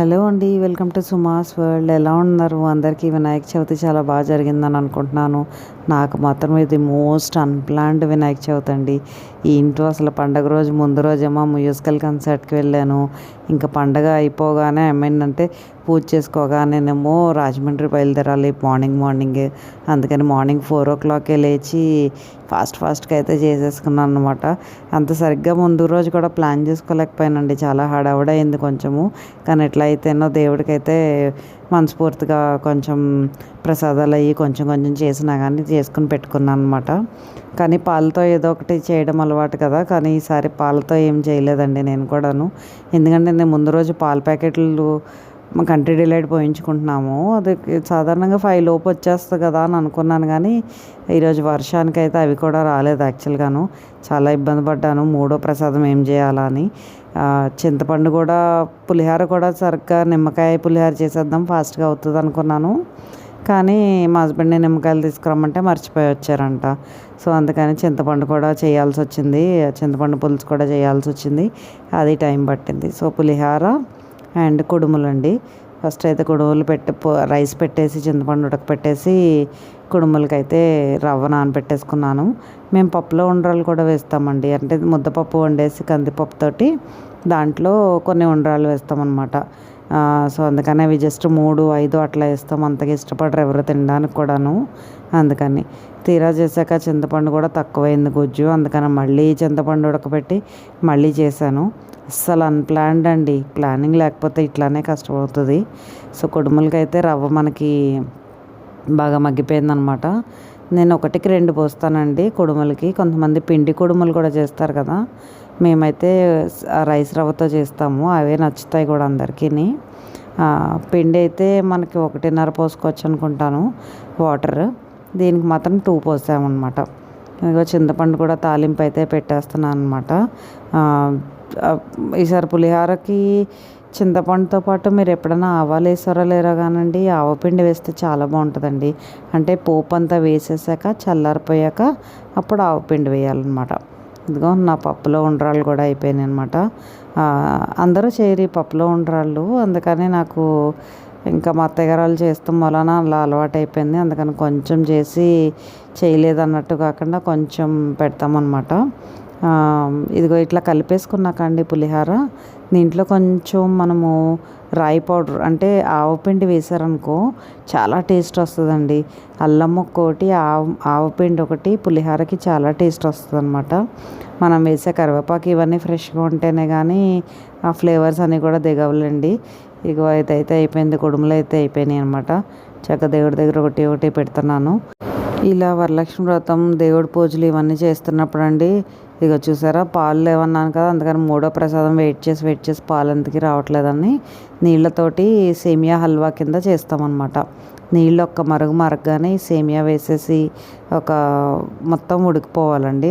Hello అండి welcome to సుమాస్ world. ఎలా ఉన్నారు? అందరికీ వినాయక చవితి చాలా బాగా జరిగిందని అనుకుంటున్నాను. నాకు మాత్రం ఇది మోస్ట్ అన్ప్లాన్డ్ వినాయక చవితి అండి ఈ ఇంట్లో అసలు పండగ రోజు ముందు రోజేమో మ్యూజికల్ కన్సర్ట్కి వెళ్ళాను. ఇంకా పండగ అయిపోగానే ఏమైందంటే పూజ చేసుకోగానేనేమో రాజమండ్రి బయలుదేరాలి మార్నింగ్ మార్నింగ్ అందుకని మార్నింగ్ ఫోర్ ఓ క్లాకే లేచి ఫాస్ట్ ఫాస్ట్గా అయితే చేసేసుకున్నాను అనమాట అంత సరిగ్గా ముందు రోజు కూడా ప్లాన్ చేసుకోలేకపోయానండి. చాలా హడావుడైంది కొంచెము. కానీ ఎట్లా అయితేనో దేవుడికైతే మనస్ఫూర్తిగా కొంచెం ప్రసాదాలు అయ్యి కొంచెం కొంచెం చేసినా కానీ చేసుకుని పెట్టుకున్నాను అనమాట కానీ పాలతో ఏదో ఒకటి చేయడం అలవాటు కదా కానీ ఈసారి పాలతో ఏం చేయలేదండి నేను కూడాను. ఎందుకంటే నేను ముందు రోజు పాల ప్యాకెట్లు కంటి డిలైట్ పోయించుకుంటున్నాము. అది సాధారణంగా ఫైవ్ లోపు వచ్చేస్తుంది కదా అని అనుకున్నాను కానీ ఈరోజు వర్షానికి అయితే అవి కూడా రాలేదు యాక్చువల్గాను. చాలా ఇబ్బంది పడ్డాను. మూడో ప్రసాదం ఏం చేయాలా అని. చింతపండు కూడా పులిహోర కూడా సరిగ్గా నిమ్మకాయ పులిహోర చేసేద్దాం ఫాస్ట్గా అవుతుంది అనుకున్నాను. కానీ మా హస్బెండ్ని నిమ్మకాయలు తీసుకురమ్మంటే మర్చిపోయి వచ్చారంట. సో అందుకని చింతపండు కూడా చేయాల్సి వచ్చింది. చింతపండు పులుసు కూడా చేయాల్సి వచ్చింది. అది టైం పట్టింది. సో పులిహార అండ్ కుడుములు అండి ఫస్ట్ అయితే కుడుములు పెట్టి రైస్ పెట్టేసి చింతపండు ఉడకపెట్టేసి కుడుములకి అయితే రవ్వ నానబెట్టేసుకున్నాను. మేము పప్పులో ఉండ్రాలు కూడా వేస్తామండి. అంటే ముద్దపప్పు వండేసి కందిపప్పుతోటి దాంట్లో కొన్ని ఉండ్రాలు వేస్తామన్నమాట. సో అందుకని అవి జస్ట్ మూడు ఐదు అట్లా వేస్తాం. అంతగా ఇష్టపడరు ఎవరు తినడానికి కూడాను. అందుకని తీరా చేశాక చింతపండు కూడా తక్కువైంది గుజ్జు. అందుకని మళ్ళీ చింతపండు ఉడకబెట్టి మళ్ళీ చేశాను. అస్సలు అన్ప్లాన్డ్ అండి. ప్లానింగ్ లేకపోతే ఇట్లానే కష్టమవుతుంది సో కుడుములకి అయితే రవ్వ మనకి బాగా మగ్గిపోయిందనమాట. నేను ఒకటికి రెండు పోస్తానండి కుడుములకి. కొంతమంది పిండి కుడుములు కూడా చేస్తారు కదా. మేమైతే రైస్ రవ్వతో చేస్తాము. అవే నచ్చుతాయి కూడా అందరికీ పిండి అయితే మనకి ఒకటిన్నర పోసుకోవచ్చు అనుకుంటాను. వాటర్ దీనికి మాత్రం టూ పోసామన్నమాట. ఇదిగో చింతపండు కూడా తాలింపు అయితే పెట్టేస్తున్నాను అనమాట ఈసారి పులిహోరకి చింతపండుతో పాటు మీరు ఎప్పుడైనా ఆవాలు వేసారో లేరో కానండి ఆవపిండి వేస్తే చాలా బాగుంటుందండి. అంటే పోపు అంతా వేసేసాక చల్లారిపోయాక అప్పుడు ఆవపిండి వేయాలన్నమాట. ఇదిగో నా పప్పులో ఉండరాళ్ళు కూడా అయిపోయినాయి అనమాట అందరూ చేయరు ఈ పప్పులో ఉండరాళ్ళు. అందుకని నాకు ఇంకా మా అత్తగారాలు చేస్తాం వలన అలా అలవాటు అయిపోయింది. అందుకని కొంచెం చేసి చేయలేదు అన్నట్టు కాకుండా కొంచెం పెడతామన్నమాట. ఇదిగో ఇట్లా కలిపేసుకున్నాక అండి పులిహార. దీంట్లో కొంచెం మనము రాయి పౌడర్ అంటే ఆవపిండి వేసారనుకో చాలా టేస్ట్ వస్తుందండి. అల్లం ఒకటి ఆవు ఆవపిండి ఒకటి పులిహారకి చాలా టేస్ట్ వస్తుంది అనమాట మనం వేసే కరివేపాకు ఇవన్నీ ఫ్రెష్గా ఉంటేనే కానీ ఆ ఫ్లేవర్స్ అన్నీ కూడా దిగవలండి. ఇగో అయితే అయితే అయిపోయింది కుడుములు అయితే అయిపోయినాయి అనమాట చక్క దేవుడి దగ్గర ఒకటి ఒకటి పెడుతున్నాను. ఇలా వరలక్ష్మి వ్రతం దేవుడి పూజలు ఇవన్నీ చేస్తున్నప్పుడు అండి ఇక చూసారా పాలు లేవన్నాను కదా అందుకని మూడో ప్రసాదం వెయిట్ చేసి వెయిట్ చేసి పాలు ఎందుకు రావట్లేదని నీళ్ళతోటి సేమియా హల్వా కింద చేస్తామన్నమాట. నీళ్ళు ఒక్క మరుగు మరగగానే సేమియా వేసేసి ఒక మొత్తం ఉడికిపోవాలండి.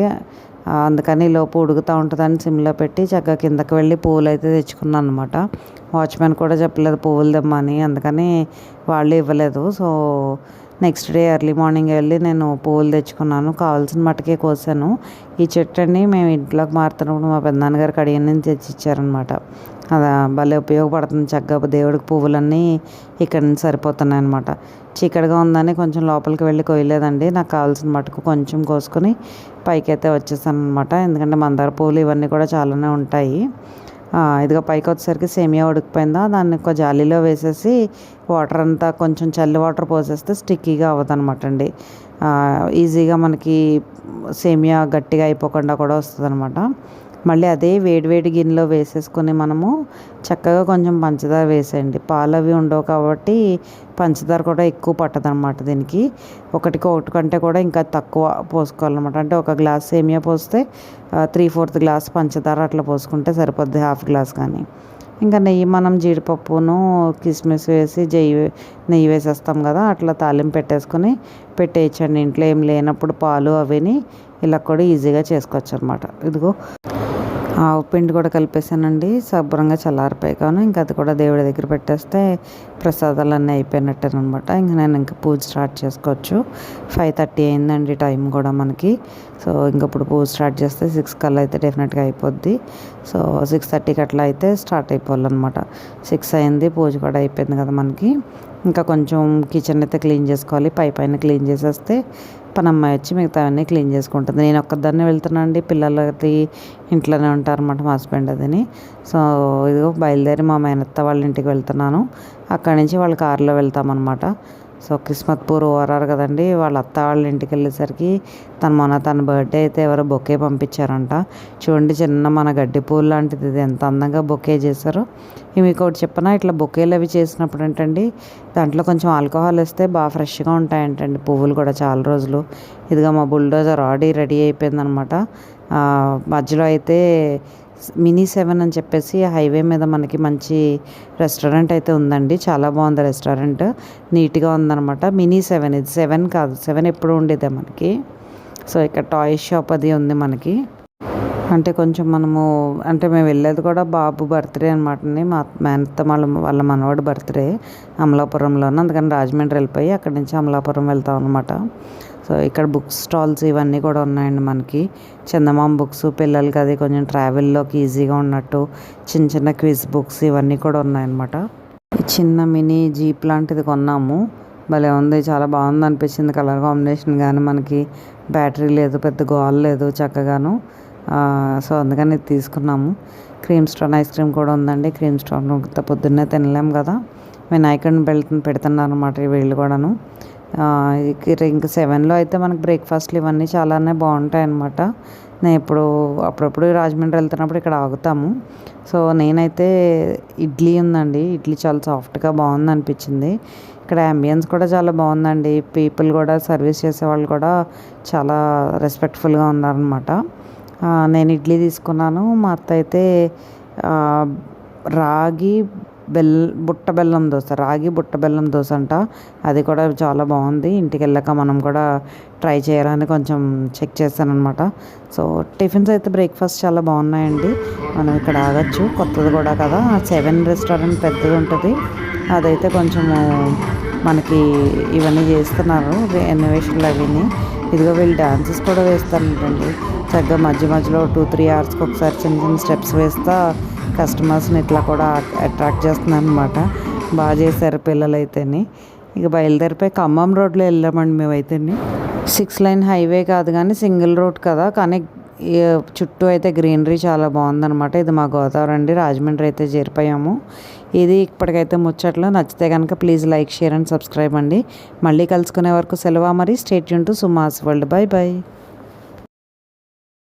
అందుకని లోపు ఉడుకుతూ ఉంటుందని సిమ్లో పెట్టి చక్కగా కిందకి వెళ్ళి పువ్వులు అయితే తెచ్చుకున్నాను అనమాట వాచ్మెన్ కూడా చెప్పలేదు పువ్వులు తెమ్మని. అందుకని వాళ్ళు ఇవ్వలేదు. So next day early morning వెళ్ళి నేను పూలు తెచ్చుకున్నాను. కావాల్సిన మట్టుకే కోసాను. ఈ చెట్టు అండి మేము ఇంట్లోకి మారుతున్నప్పుడు మా పెద్దనాన్నగారు కడియం నుంచి తెచ్చి ఇచ్చారనమాట అది భలే ఉపయోగపడుతుంది చక్కగా. దేవుడికి పువ్వులన్నీ ఇక్కడ నుంచి సరిపోతున్నాయి అనమాట చీకటిగా ఉందని కొంచెం లోపలికి వెళ్ళి కొయ్యలేదండి. నాకు కావాల్సిన మటుకు కొంచెం కోసుకొని పైకి అయితే వచ్చేసాను అనమాట ఎందుకంటే మందార పువ్వులు ఇవన్నీ కూడా చాలానే ఉంటాయి. ఇదిగో పైకి వచ్చేసరికి సేమియా ఉడికిపోయిందా దాన్ని ఒక జాలీలో వేసేసి వాటర్ అంతా కొంచెం చల్లి వాటర్ పోసేస్తే స్టిక్కీగా అవ్వదు అనమాట అండి ఈజీగా మనకి సేమియా గట్టిగా అయిపోకుండా కూడా వస్తుంది అనమాట మళ్ళీ అదే వేడివేడి గిన్నెలో వేసేసుకొని మనము చక్కగా కొంచెం పంచదార వేసేయండి. పాలు అవి ఉండవు కాబట్టి పంచదార కూడా ఎక్కువ పట్టదనమాట దీనికి. ఒకటికి ఒకటి కంటే కూడా ఇంకా తక్కువ పోసుకోవాలన్నమాట. అంటే ఒక గ్లాస్ సేమియా పోస్తే త్రీ ఫోర్త్ గ్లాస్ పంచదార అట్లా పోసుకుంటే సరిపోద్ది హాఫ్ గ్లాస్ కానీ. ఇంకా నెయ్యి మనం జీడిపప్పును కిస్మిస్ వేసి జెయ్యి నెయ్యి వేసేస్తాం కదా అట్లా తాలింపు పెట్టేసుకొని పెట్టేయచ్చండి. ఇంట్లో ఏం లేనప్పుడు పాలు అవిని ఇలా కూడా ఈజీగా చేసుకోవచ్చు అనమాట ఇదిగో. ఆవు పిండి కూడా కలిపేసానండి. శుభ్రంగా చల్లారిపోయాను ఇంకా అది కూడా దేవుడి దగ్గర పెట్టేస్తే ప్రసాదాలు అన్నీ అయిపోయినట్టేనమాట. ఇంకా నేను ఇంకా పూజ స్టార్ట్ చేసుకోవచ్చు. ఫైవ్ థర్టీ అయిందండి టైం కూడా మనకి. సో ఇంక ఇప్పుడు పూజ స్టార్ట్ చేస్తే సిక్స్ కల్లా అయితే డెఫినెట్గా అయిపోద్ది. సో సిక్స్ థర్టీకి అట్లా అయితే స్టార్ట్ అయిపోవాలన్నమాట. సిక్స్ అయింది పూజ కూడా అయిపోయింది కదా మనకి. ఇంకా కొంచెం కిచెన్ అయితే క్లీన్ చేసుకోవాలి. పై పైన క్లీన్ చేసేస్తే పని అమ్మాయి వచ్చి మిగతా అన్నీ క్లీన్ చేసుకుంటుంది. నేను ఒక్కదాన్ని వెళ్తున్నానండి అండి. పిల్లలకి ఇంట్లోనే ఉంటారన్నమాట మా హస్బెండ్ అదిని. సో ఇదిగో బయలుదేరి మా మేనత్త వాళ్ళ ఇంటికి వెళ్తున్నాను. అక్కడి నుంచి వాళ్ళ కారులో వెళ్తామన్నమాట. సో కిస్మత్పూర్ ఓరారు కదండి. వాళ్ళ అత్త వాళ్ళ ఇంటికి వెళ్ళేసరికి తన మొన్న తన బర్త్డే అయితే ఎవరో బొకే పంపించారంట. చూడండి చిన్న మన గడ్డి పూలు లాంటిది ఇది. ఎంత అందంగా బొకే చేశారు. మీకు ఒకటి చెప్పనా? ఇట్లా బొకేలు అవి చేసినప్పుడు ఏంటండి? దాంట్లో కొంచెం ఆల్కహాల్ వేస్తే బాగా ఫ్రెష్గా ఉంటాయంటండి పువ్వులు కూడా చాలా రోజులు. ఇదిగా మా బుల్డోజర్ ఆడి రెడీ అయిపోయిందనమాట. మధ్యలో అయితే మినీ సెవెన్ అని చెప్పేసి హైవే మీద మనకి మంచి రెస్టారెంట్ అయితే ఉందండి. చాలా బాగుంది రెస్టారెంట్. నీట్గా ఉందన్నమాట. Mini seven. ఇది సెవెన్ కాదు. సెవెన్ ఎప్పుడు ఉండేదే మనకి. సో ఇక్కడ టాయ్ షాప్ అది ఉంది మనకి. అంటే కొంచెం మనము అంటే మేము వెళ్ళేది కూడా బాబు బర్త్డే అనమాట మా మేనత్త వాళ్ళ వాళ్ళ మనవాడు బర్త్డే అమలాపురంలోనే. అందుకని రాజమండ్రి వెళ్ళిపోయి అక్కడి నుంచి అమలాపురం వెళ్తాం అనమాట సో ఇక్కడ బుక్ స్టాల్స్ ఇవన్నీ కూడా ఉన్నాయండి మనకి. చందమామ బుక్స్ పిల్లలకి అది కొంచెం ట్రావెల్లోకి ఈజీగా ఉన్నట్టు చిన్న చిన్న క్విజ్ బుక్స్ ఇవన్నీ కూడా ఉన్నాయన్నమాట. చిన్న మినీ జీప్ లాంటిది కొన్నాము. భలే ఉంది చాలా బాగుంది అనిపించింది కలర్ కాంబినేషన్ కానీ మనకి. బ్యాటరీ లేదు పెద్ద గోల్ లేదు చక్కగాను. సో అందుకని తీసుకున్నాము. క్రీమ్ స్టోన్ ఐస్ క్రీమ్ కూడా ఉందండి. క్రీమ్ స్టోన్ పొద్దున్నే తినలేము కదా. వినాయకుడిని బెల్ట్ పెడుతున్నారు అనమాట వీళ్ళు కూడాను. ఇంక సెవెన్లో అయితే మనకు బ్రేక్ఫాస్ట్లు ఇవన్నీ చాలానే బాగుంటాయి అనమాట నేను ఇప్పుడు అప్పుడప్పుడు రాజమండ్రి వెళ్తున్నప్పుడు ఇక్కడ ఆగుతాము. సో నేనైతే ఇడ్లీ ఉందండి. ఇడ్లీ చాలా సాఫ్ట్గా బాగుంది అనిపించింది ఇక్కడ అంబియన్స్ కూడా చాలా బాగుందండి. పీపుల్ కూడా సర్వీస్ చేసేవాళ్ళు కూడా చాలా రెస్పెక్ట్ఫుల్గా ఉన్నారనమాట నేను ఇడ్లీ తీసుకున్నాను. మా అత్త అయితే రాగి బెల్ బుట్ట బెల్లం దోశ రాగి బుట్ట బెల్లం దోశ అంట. అది కూడా చాలా బాగుంది. ఇంటికి వెళ్ళాక మనం కూడా ట్రై చేయాలని కొంచెం చెక్ చేశాను అనమాట సో టిఫిన్స్ అయితే బ్రేక్ఫాస్ట్ చాలా బాగున్నాయండి. మనం ఇక్కడ ఆగచ్చు. కొత్తది కూడా కదా. సెవెన్ రెస్టారెంట్ పెద్దది ఉంటుంది. అదైతే కొంచెము మనకి ఇవన్నీ చేస్తున్నారు. ఎన్నోవేషన్లు అవన్నీ. ఇదిగో వీళ్ళు డాన్సెస్ కూడా వేస్తారంటండి. చక్కగా మధ్య మధ్యలో టూ త్రీ అవర్స్కి ఒకసారి చిన్న చిన్న స్టెప్స్ వేస్తా కస్టమర్స్ని ఇట్లా కూడా అట్రాక్ట్ చేస్తున్నాను అనమాట బాగా చేశారు పిల్లలైతేని. ఇక బయలుదేరిపోయి ఖమ్మం రోడ్లో వెళ్ళామండి మేమైతేని. సిక్స్ లైన్ హైవే కాదు కానీ సింగిల్ రోడ్ కదా. కానీ చుట్టూ అయితే గ్రీనరీ చాలా బాగుందనమాట ఇది మా గోదావరి అండి. రాజమండ్రి అయితే చేరిపోయాము. ఇది ఇప్పటికైతే ముచ్చట్లు. నచ్చితే కనుక please like share and subscribe అండి. మళ్ళీ కలుసుకునే వరకు సెలవు మరి stay Yoon to Suma's world bye bye